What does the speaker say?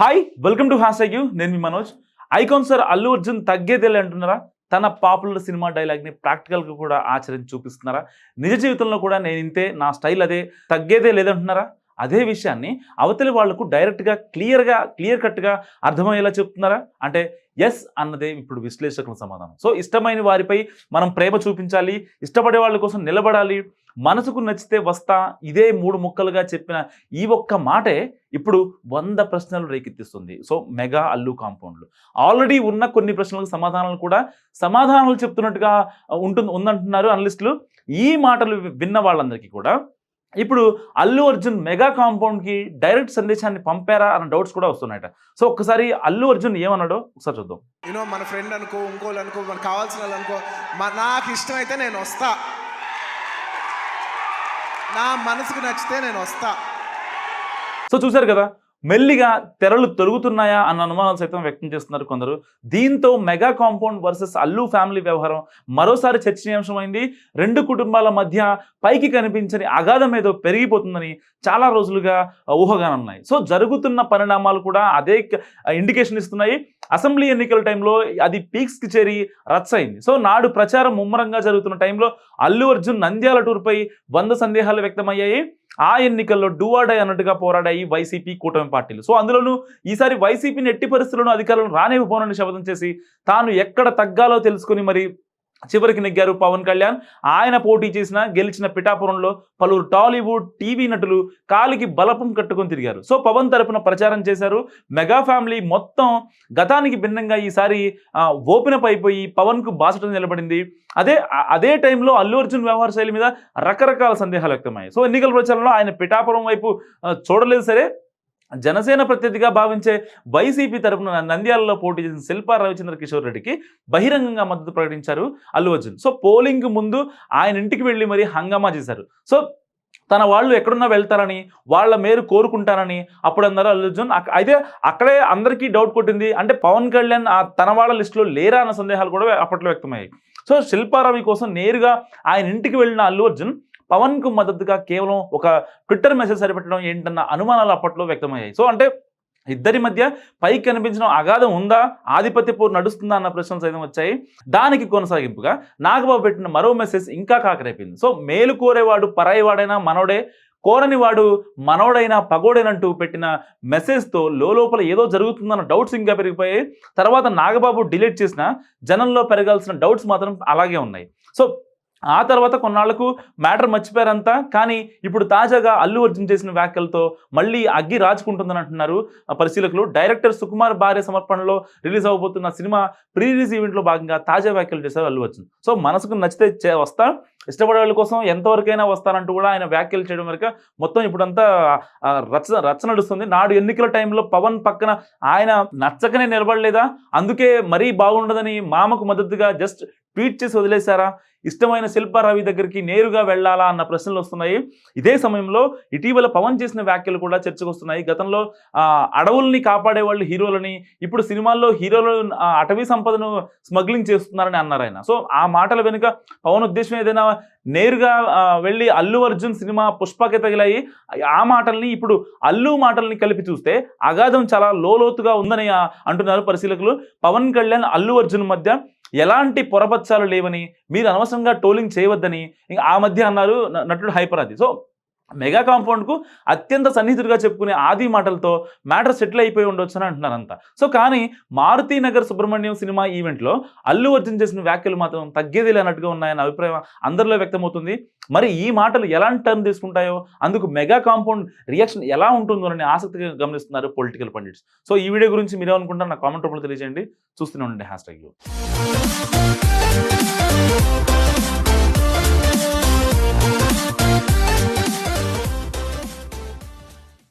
Hi welcome to hash you నేను మీ Manoj. Icon sir Allu Arjun తగ్గేదేలే అంటున్నారా? తన పాపులర్ సినిమా డైలాగ్ని ప్రాక్టికల్గా కూడా ఆచరించి చూపిస్తున్నారా? నిజ జీవితంలో కూడా నేను ఇంతే నా స్టైల్ అదే తగ్గేదే లేదంటున్నారా? అదే విషయాన్ని అవతలి వాళ్ళకు డైరెక్ట్గా క్లియర్గా క్లియర్ కట్గా అర్థమయ్యేలా చెప్తున్నారా? అంటే ఎస్ అన్నదే ఇప్పుడు విశ్లేషకుల సమాధానం. సో ఇష్టమైన వారిపై మనం ప్రేమ చూపించాలి ఇష్టపడే వాళ్ళ కోసం నిలబడాలి మనసుకు నచ్చితే వస్తా ఇదే మూడు ముక్కలుగా చెప్పిన ఈ ఒక్క మాటే ఇప్పుడు వంద ప్రశ్నలు రేకెత్తిస్తుంది. సో మెగా అల్లు కాంపౌండ్లు. ఆల్రెడీ ఉన్న కొన్ని ప్రశ్నలకు సమాధానాలు కూడా సమాధానాలు చెప్తున్నట్టుగా ఉంటుంది ఉందంటున్నారు అనలిస్టులు. ఈ మాటలు విన్న వాళ్ళందరికీ కూడా ఇప్పుడు అల్లు అర్జున్ మెగా కాంపౌండ్కి డైరెక్ట్ సందేశాన్ని పంపారా అన్న డౌట్స్ కూడా వస్తున్నాయట. సో ఒక్కసారి అల్లు అర్జున్ ఏమన్నాడో ఒకసారి చూద్దాం. యూనో మన ఫ్రెండ్ అనుకో ఇంకోళ్ళు అనుకో మనకు కావాల్సిన వాళ్ళు అనుకో నాకు ఇష్టమైతే నేను వస్తా. నా మనసుకు నచ్చితే నేను వస్తా. సో చూశారు కదా? మెల్లిగా తెరలు తొలుగుతున్నాయా అన్న అనుమానాలు సైతం వ్యక్తం చేస్తున్నారు కొందరు. దీంతో mega compound versus Allu family వ్యవహారం మరోసారి చర్చనీయాంశమైంది. రెండు కుటుంబాల మధ్య పైకి కనిపించని అగాధం ఏదో పెరిగిపోతుందని చాలా రోజులుగా ఊహగానున్నాయి సో జరుగుతున్న పరిణామాలు కూడా అదే ఇండికేషన్ ఇస్తున్నాయి. అసెంబ్లీ ఎన్నికల టైంలో అది పీక్స్కి చేరి రచ్చయింది. సో నాడు ప్రచారం ముమ్మరంగా జరుగుతున్న టైంలో అల్లు అర్జున్ నంద్యాల టూర్పై వంద సందేహాలు వ్యక్తమయ్యాయి. ఆ ఎన్నికల్లో డూవాడై అన్నట్టుగా పోరాడాయి వైసీపీ కూటమి పార్టీలు. సో అందులోనూ ఈసారి వైసీపీని ఎట్టి పరిస్థితుల్లోనూ అధికారులను రానివ్వబోనని శపథం చేసి తాను ఎక్కడ తగ్గాలో తెలుసుకుని మరి చివరికి నెగ్గారు పవన్ కళ్యాణ్. ఆయన పోటీ చేసిన గెలిచిన పిఠాపురంలో పలువురు టాలీవుడ్ టీవీ నటులు కాలికి బలపం కట్టుకొని తిరిగారు. సో పవన్ తరపున ప్రచారం చేశారు. మెగా ఫ్యామిలీ మొత్తం గతానికి భిన్నంగా ఈసారి ఓపెన్ అప్ అయిపోయి పవన్కు బాసటం నిలబడింది. అదే అదే టైంలో అల్లు అర్జున్ వ్యవహార శైలి మీద రకరకాల సందేహాలు వ్యక్తమయ్యాయి. సో ఎన్నికల ప్రచారంలో ఆయన పిఠాపురం వైపు చూడలేదు సరే జనసేన ప్రత్యర్థిగా భావించే వైసీపీ తరఫున నంద్యాలలో పోటీ చేసిన శిల్పా రవిచంద్ర కిషోర్ రెడ్డికి బహిరంగంగా మద్దతు ప్రకటించారు అల్లు అర్జున్. సో పోలింగ్ ముందు ఆయన ఇంటికి వెళ్ళి మరి హంగామా చేశారు. సో తన వాళ్ళు ఎక్కడున్నా వెళ్తారని వాళ్ళ మేరు కోరుకుంటారని అప్పుడు అన్నారు అల్లు అర్జున్. అయితే అక్కడే అందరికీ డౌట్ కొట్టింది. అంటే పవన్ కళ్యాణ్ తన వాళ్ళ లిస్టులో లేరా అన్న సందేహాలు కూడా అప్పట్లో వ్యక్తమయ్యాయి. సో శిల్పారవి కోసం నేరుగా ఆయన ఇంటికి వెళ్ళిన అల్లు అర్జున్ పవన్కు మద్దతుగా కేవలం ఒక ట్విట్టర్ మెసేజ్ సరిపెట్టడం ఏంటన్న అనుమానాలు అప్పట్లో వ్యక్తమయ్యాయి. సో అంటే ఇద్దరి మధ్య పైకి కనిపించిన అగాధం ఉందా? ఆధిపత్య పోరు నడుస్తుందా? అన్న ప్రశ్నలు సైతం వచ్చాయి. దానికి కొనసాగింపుగా నాగబాబు పెట్టిన మరో మెసేజ్ ఇంకా కాకరైపోయింది. సో మేలు కోరేవాడు పరాయివాడైనా మనోడే కోరని వాడు మనోడైనా పగోడైనంటూ పెట్టిన మెసేజ్తో లోపల ఏదో జరుగుతుందన్న డౌట్స్ ఇంకా పెరిగిపోయాయి. తర్వాత నాగబాబు డిలీట్ చేసిన జనంలో పెరగాల్సిన డౌట్స్ మాత్రం అలాగే ఉన్నాయి. సో ఆ తర్వాత కొన్నాళ్ళకు మ్యాటర్ మర్చిపోయారంతా. కానీ ఇప్పుడు తాజాగా అల్లు అర్జున్ చేసిన వ్యాఖ్యలతో మళ్ళీ అగ్గి రాజుకుంటుందని అంటున్నారు ఆ పరిశీలకులు. డైరెక్టర్ సుకుమార్ భార్య సమర్పణలో రిలీజ్ అవబోతున్న సినిమా ప్రీ రిలీజ్ ఈవెంట్లో భాగంగా తాజా వ్యాఖ్యలు చేశారు అల్లు అర్జున్. సో మనసుకు నచ్చితే చే- వస్తా. ఇష్టపడే వాళ్ళ కోసం ఎంతవరకైనా వస్తానంటూ కూడా ఆయన వ్యాఖ్యలు చేయడం వరకు మొత్తం ఇప్పుడంతా రచన రచన నడుస్తుంది. నాడు ఎన్నికల టైంలో పవన్ పక్కన ఆయన నచ్చకనే నిలబడలేదా? అందుకే మరీ బాగుండదని మామకు మద్దతుగా జస్ట్ ట్వీట్ చేసి వదిలేశారా? ఇష్టమైన శిల్ప రవి దగ్గరికి నేరుగా వెళ్ళాలా అన్న ప్రశ్నలు వస్తున్నాయి. ఇదే సమయంలో ఇటీవల పవన్ చేసిన వ్యాఖ్యలు కూడా చర్చకు వస్తున్నాయి. గతంలో అడవుల్ని కాపాడే వాళ్ళు హీరోలని ఇప్పుడు సినిమాల్లో హీరోలు అటవీ సంపదను స్మగ్లింగ్ చేస్తున్నారని అన్నారు ఆయన. సో ఆ మాటల వెనుక పవన్ ఉద్దేశం ఏదైనా నేరుగా వెళ్ళి అల్లు అర్జున్ సినిమా పుష్పకి తగిలాయి ఆ మాటల్ని ఇప్పుడు అల్లు మాటల్ని కలిపి చూస్తే అగాధం చాలా లోతుగా ఉందని అంటున్నారు పరిశీలకులు. పవన్ కళ్యాణ్ అల్లు అర్జున్ మధ్య ఎలాంటి పొరపచ్చాలు లేవని మీరు అనవసరంగా టోలింగ్ చేయవద్దని ఇంకా ఆ మధ్య అన్నారు నటుడు హైపర్ అది సో మెగా కాంపౌండ్కు అత్యంత సన్నిహితుడిగా చెప్పుకునే ఆది మాటలతో మ్యాటర్ సెటిల్ అయిపోయి ఉండొచ్చు అని అంటున్నారు సో కానీ మారుతి నగర్ సుబ్రహ్మణ్యం సినిమా ఈవెంట్లో అల్లు అర్జున్ చేసిన వ్యాఖ్యలు మాత్రం తగ్గేది లేనట్టుగా ఉన్నాయన్న అభిప్రాయం అందరిలో వ్యక్తమవుతుంది. మరి ఈ మాటలు ఎలాంటి టర్న్ తీసుకుంటాయో అందుకు మెగా కాంపౌండ్ రియాక్షన్ ఎలా ఉంటుందో అని ఆసక్తిగా గమనిస్తున్నారు పొలిటికల్ పండిట్స్. సో ఈ వీడియో గురించి మీరేమనుకుంటారు నా కామెంట్ రూపంలో తెలియజేయండి. చూస్తూనే ఉండండి హ్యాష్ ట్యాగ్